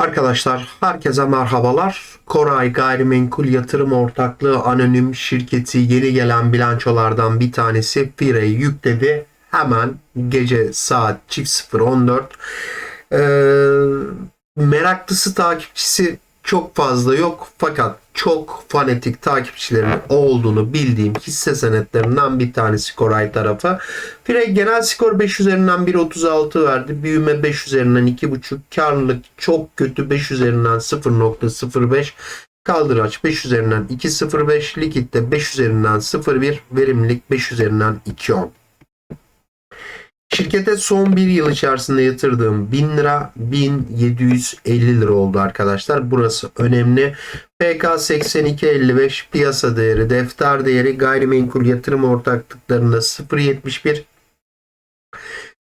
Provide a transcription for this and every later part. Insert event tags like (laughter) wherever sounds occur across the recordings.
Arkadaşlar herkese merhabalar. Koray Gayrimenkul Yatırım Ortaklığı Anonim Şirketi yeni gelen bilançolardan bir tanesi Fire'yi yükledi. Hemen gece saat çift 0.14. Ee, meraklısı takipçisi çok fazla yok fakat çok fanatik takipçilerin olduğunu bildiğim hisse senetlerinden bir tanesi Koray tarafı. Fire genel skor 5 üzerinden 1.36 verdi. Büyüme 5 üzerinden 2.5. Karlılık çok kötü 5 üzerinden 0.05. Kaldıraç 5 üzerinden 2.05. Likitte 5 üzerinden 0.1. Verimlilik 5 üzerinden 2.10. Şirkete son bir yıl içerisinde yatırdığım 1000 lira 1750 lira oldu arkadaşlar. Burası önemli. PK 8255 piyasa değeri, defter değeri gayrimenkul yatırım ortaklıklarında 0.71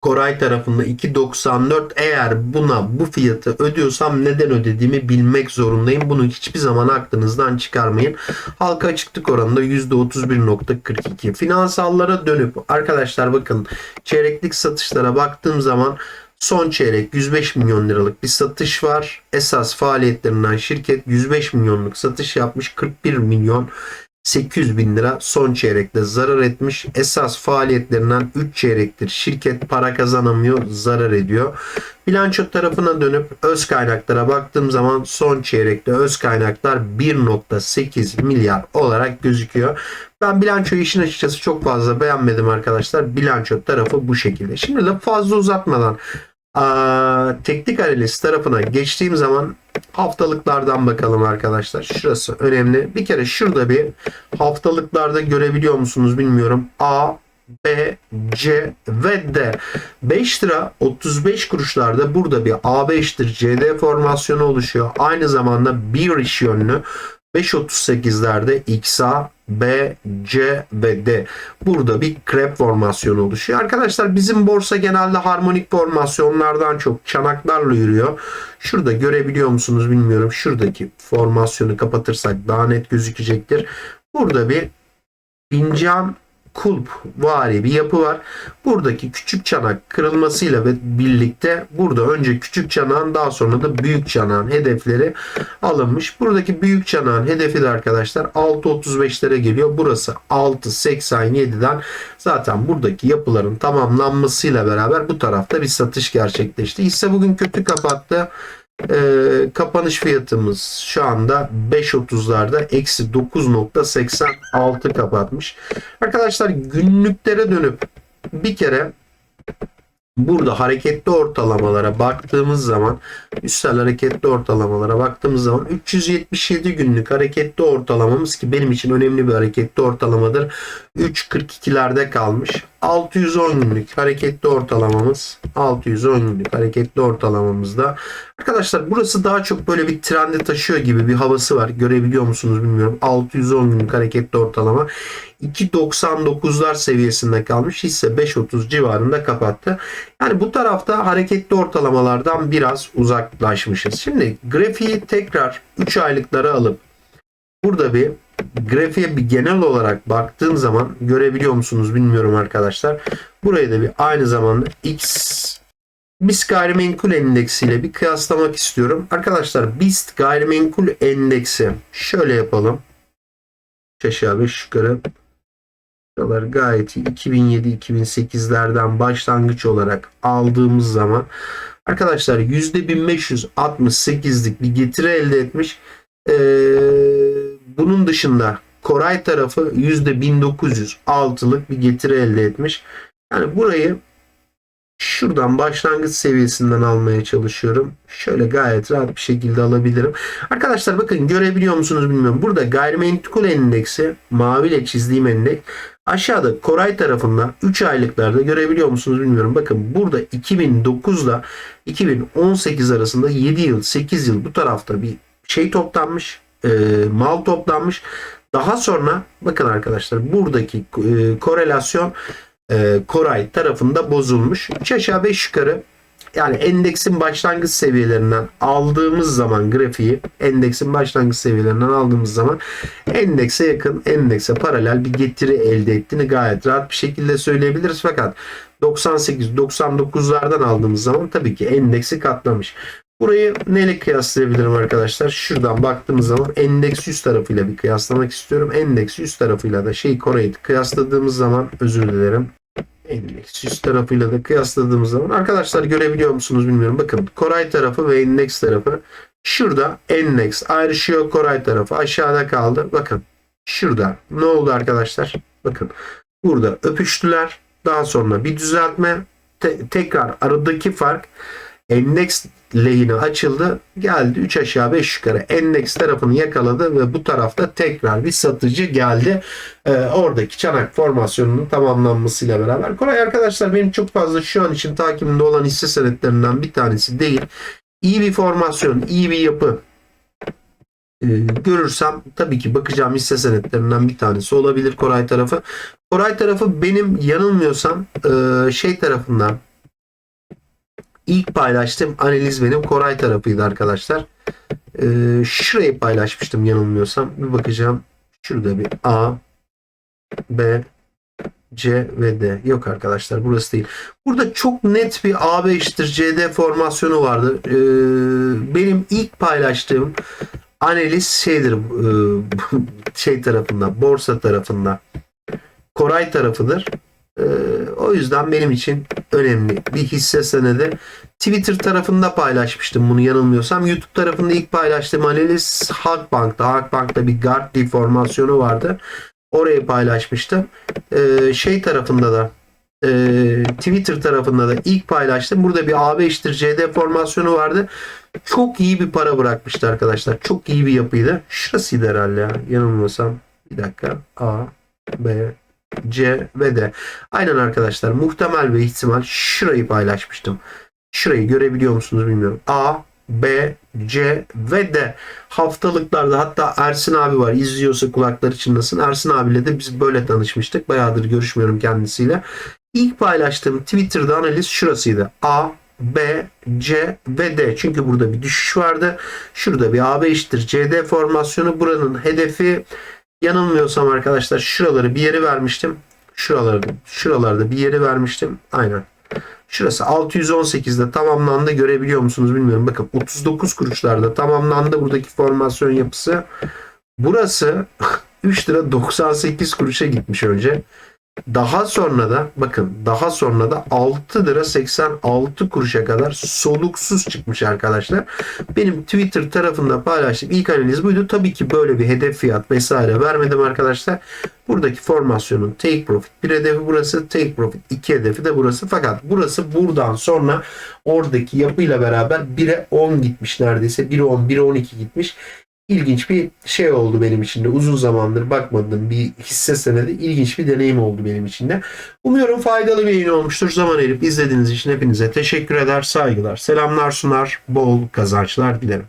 Koray tarafında 2.94 eğer buna bu fiyatı ödüyorsam neden ödediğimi bilmek zorundayım. Bunu hiçbir zaman aklınızdan çıkarmayın. Halka açıklık oranında %31.42. Finansallara dönüp arkadaşlar bakın çeyreklik satışlara baktığım zaman son çeyrek 105 milyon liralık bir satış var. Esas faaliyetlerinden şirket 105 milyonluk satış yapmış. 41 milyon 800 bin lira son çeyrekte zarar etmiş. Esas faaliyetlerinden 3 çeyrektir. Şirket para kazanamıyor, zarar ediyor. Bilanço tarafına dönüp öz kaynaklara baktığım zaman son çeyrekte öz kaynaklar 1.8 milyar olarak gözüküyor. Ben bilanço işin açıkçası çok fazla beğenmedim arkadaşlar. Bilanço tarafı bu şekilde. Şimdi lafı fazla uzatmadan teknik analiz tarafına geçtiğim zaman haftalıklardan bakalım arkadaşlar. Şurası önemli. Bir kere şurada bir haftalıklarda görebiliyor musunuz bilmiyorum. A, B, C ve D. 5 lira 35 kuruşlarda burada bir A5'tir CD formasyonu oluşuyor. Aynı zamanda bir iş yönlü 5.38'lerde XA, B, C ve D. Burada bir krep formasyonu oluşuyor. Arkadaşlar bizim borsa genelde harmonik formasyonlardan çok çanaklarla yürüyor. Şurada görebiliyor musunuz bilmiyorum. Şuradaki formasyonu kapatırsak daha net gözükecektir. Burada bir fincan kulp vari bir yapı var. Buradaki küçük çanak kırılmasıyla ve birlikte burada önce küçük çanağın daha sonra da büyük çanağın hedefleri alınmış. Buradaki büyük çanağın hedefi de arkadaşlar 6.35'lere geliyor. Burası 6.87'den zaten buradaki yapıların tamamlanmasıyla beraber bu tarafta bir satış gerçekleşti. Hisse bugün kötü kapattı. Ee, kapanış fiyatımız şu anda 5.30'larda eksi 9.86 kapatmış. Arkadaşlar günlüklere dönüp bir kere burada hareketli ortalamalara baktığımız zaman üstel hareketli ortalamalara baktığımız zaman 377 günlük hareketli ortalamamız ki benim için önemli bir hareketli ortalamadır. 3.42'lerde kalmış. 610 günlük hareketli ortalamamız 610 günlük hareketli ortalamamızda. Arkadaşlar burası daha çok böyle bir trendi taşıyor gibi bir havası var. Görebiliyor musunuz bilmiyorum. 610 günlük hareketli ortalama 2.99'lar seviyesinde kalmış. Hisse 5.30 civarında kapattı. Yani bu tarafta hareketli ortalamalardan biraz uzaklaşmışız. Şimdi grafiği tekrar 3 aylıklara alıp burada bir grafiğe bir genel olarak baktığım zaman görebiliyor musunuz bilmiyorum arkadaşlar. Burayı da bir aynı zamanda X BIST gayrimenkul endeksiyle bir kıyaslamak istiyorum. Arkadaşlar BIST gayrimenkul endeksi şöyle yapalım. Aşağı 5 yukarı. Buralar gayet iyi. 2007-2008'lerden başlangıç olarak aldığımız zaman arkadaşlar %1568'lik bir getiri elde etmiş. Ee, bunun dışında Koray tarafı %1906'lık bir getiri elde etmiş. Yani burayı şuradan başlangıç seviyesinden almaya çalışıyorum. Şöyle gayet rahat bir şekilde alabilirim. Arkadaşlar bakın görebiliyor musunuz bilmiyorum. Burada gayrimenkul endeksi maviyle çizdiğim endeks aşağıda Koray tarafında 3 aylıklarda görebiliyor musunuz bilmiyorum. Bakın burada 2009 ile 2018 arasında 7 yıl 8 yıl bu tarafta bir şey toplanmış e, mal toplanmış. Daha sonra bakın arkadaşlar buradaki e, korelasyon e, Koray tarafında bozulmuş. 3 aşağı 5 yukarı yani endeksin başlangıç seviyelerinden aldığımız zaman grafiği endeksin başlangıç seviyelerinden aldığımız zaman endekse yakın endekse paralel bir getiri elde ettiğini gayet rahat bir şekilde söyleyebiliriz. Fakat 98-99'lardan aldığımız zaman tabii ki endeksi katlamış. Burayı neyle kıyaslayabilirim arkadaşlar? Şuradan baktığımız zaman endeks 100 tarafıyla bir kıyaslamak istiyorum. Endeks 100 tarafıyla da şey Kore'yi kıyasladığımız zaman özür dilerim. Endeks 100 tarafıyla da kıyasladığımız zaman arkadaşlar görebiliyor musunuz bilmiyorum. Bakın Koray tarafı ve endeks tarafı şurada endeks ayrışıyor Koray tarafı aşağıda kaldı. Bakın şurada ne oldu arkadaşlar? Bakın burada öpüştüler. Daha sonra bir düzeltme te- tekrar aradaki fark endeks lehine açıldı. Geldi 3 aşağı 5 yukarı endeks tarafını yakaladı ve bu tarafta tekrar bir satıcı geldi. Ee, oradaki çanak formasyonunun tamamlanmasıyla beraber. Koray arkadaşlar benim çok fazla şu an için takibimde olan hisse senetlerinden bir tanesi değil. İyi bir formasyon, iyi bir yapı e, görürsem tabii ki bakacağım hisse senetlerinden bir tanesi olabilir Koray tarafı. Koray tarafı benim yanılmıyorsam e, şey tarafından ilk paylaştığım analiz benim Koray tarafıydı arkadaşlar. E, şurayı paylaşmıştım yanılmıyorsam. Bir bakacağım. Şurada bir A, B, C ve D. Yok arkadaşlar burası değil. Burada çok net bir AB eşittir CD formasyonu vardı. E, benim ilk paylaştığım analiz şeydir e, (laughs) şey tarafında borsa tarafında Koray tarafıdır. E, o yüzden benim için önemli bir hisse senedi. Twitter tarafında paylaşmıştım bunu yanılmıyorsam. YouTube tarafında ilk paylaştığım analiz Halkbank'ta. Halkbank'ta bir guard deformasyonu vardı. Orayı paylaşmıştım. E, şey tarafında da e, Twitter tarafında da ilk paylaştım. Burada bir AB CD formasyonu vardı. Çok iyi bir para bırakmıştı arkadaşlar. Çok iyi bir yapıydı. Şurasıydı herhalde ya. Yanılmıyorsam. Bir dakika. A, B, C ve D. Aynen arkadaşlar. Muhtemel ve ihtimal şurayı paylaşmıştım. Şurayı görebiliyor musunuz bilmiyorum. A, B, C ve D. Haftalıklarda hatta Ersin abi var. İzliyorsa kulakları çınlasın. Ersin abiyle de biz böyle tanışmıştık. Bayağıdır görüşmüyorum kendisiyle. İlk paylaştığım Twitter'da analiz şurasıydı. A, B, C ve D. Çünkü burada bir düşüş vardı. Şurada bir AB eşittir CD formasyonu. Buranın hedefi yanılmıyorsam arkadaşlar şuraları bir yere vermiştim. Şuralarda, şuralarda bir yere vermiştim. Aynen. Şurası 618'de tamamlandı. Görebiliyor musunuz bilmiyorum. Bakın 39 kuruşlarda tamamlandı buradaki formasyon yapısı. Burası (laughs) 3 lira 98 kuruşa gitmiş önce. Daha sonra da bakın daha sonra da 6 lira 86 kuruşa kadar soluksuz çıkmış arkadaşlar. Benim Twitter tarafında paylaştığım ilk analiz buydu. Tabii ki böyle bir hedef fiyat vesaire vermedim arkadaşlar. Buradaki formasyonun take profit bir hedefi burası, take profit iki hedefi de burası. Fakat burası buradan sonra oradaki yapıyla beraber 1'e 10 gitmiş neredeyse. 1'e 10, 1'e 12 gitmiş ilginç bir şey oldu benim için de. Uzun zamandır bakmadığım bir hisse senedi. ilginç bir deneyim oldu benim için de. Umuyorum faydalı bir yayın olmuştur. Zaman ayırıp izlediğiniz için hepinize teşekkür eder. Saygılar, selamlar sunar. Bol kazançlar dilerim.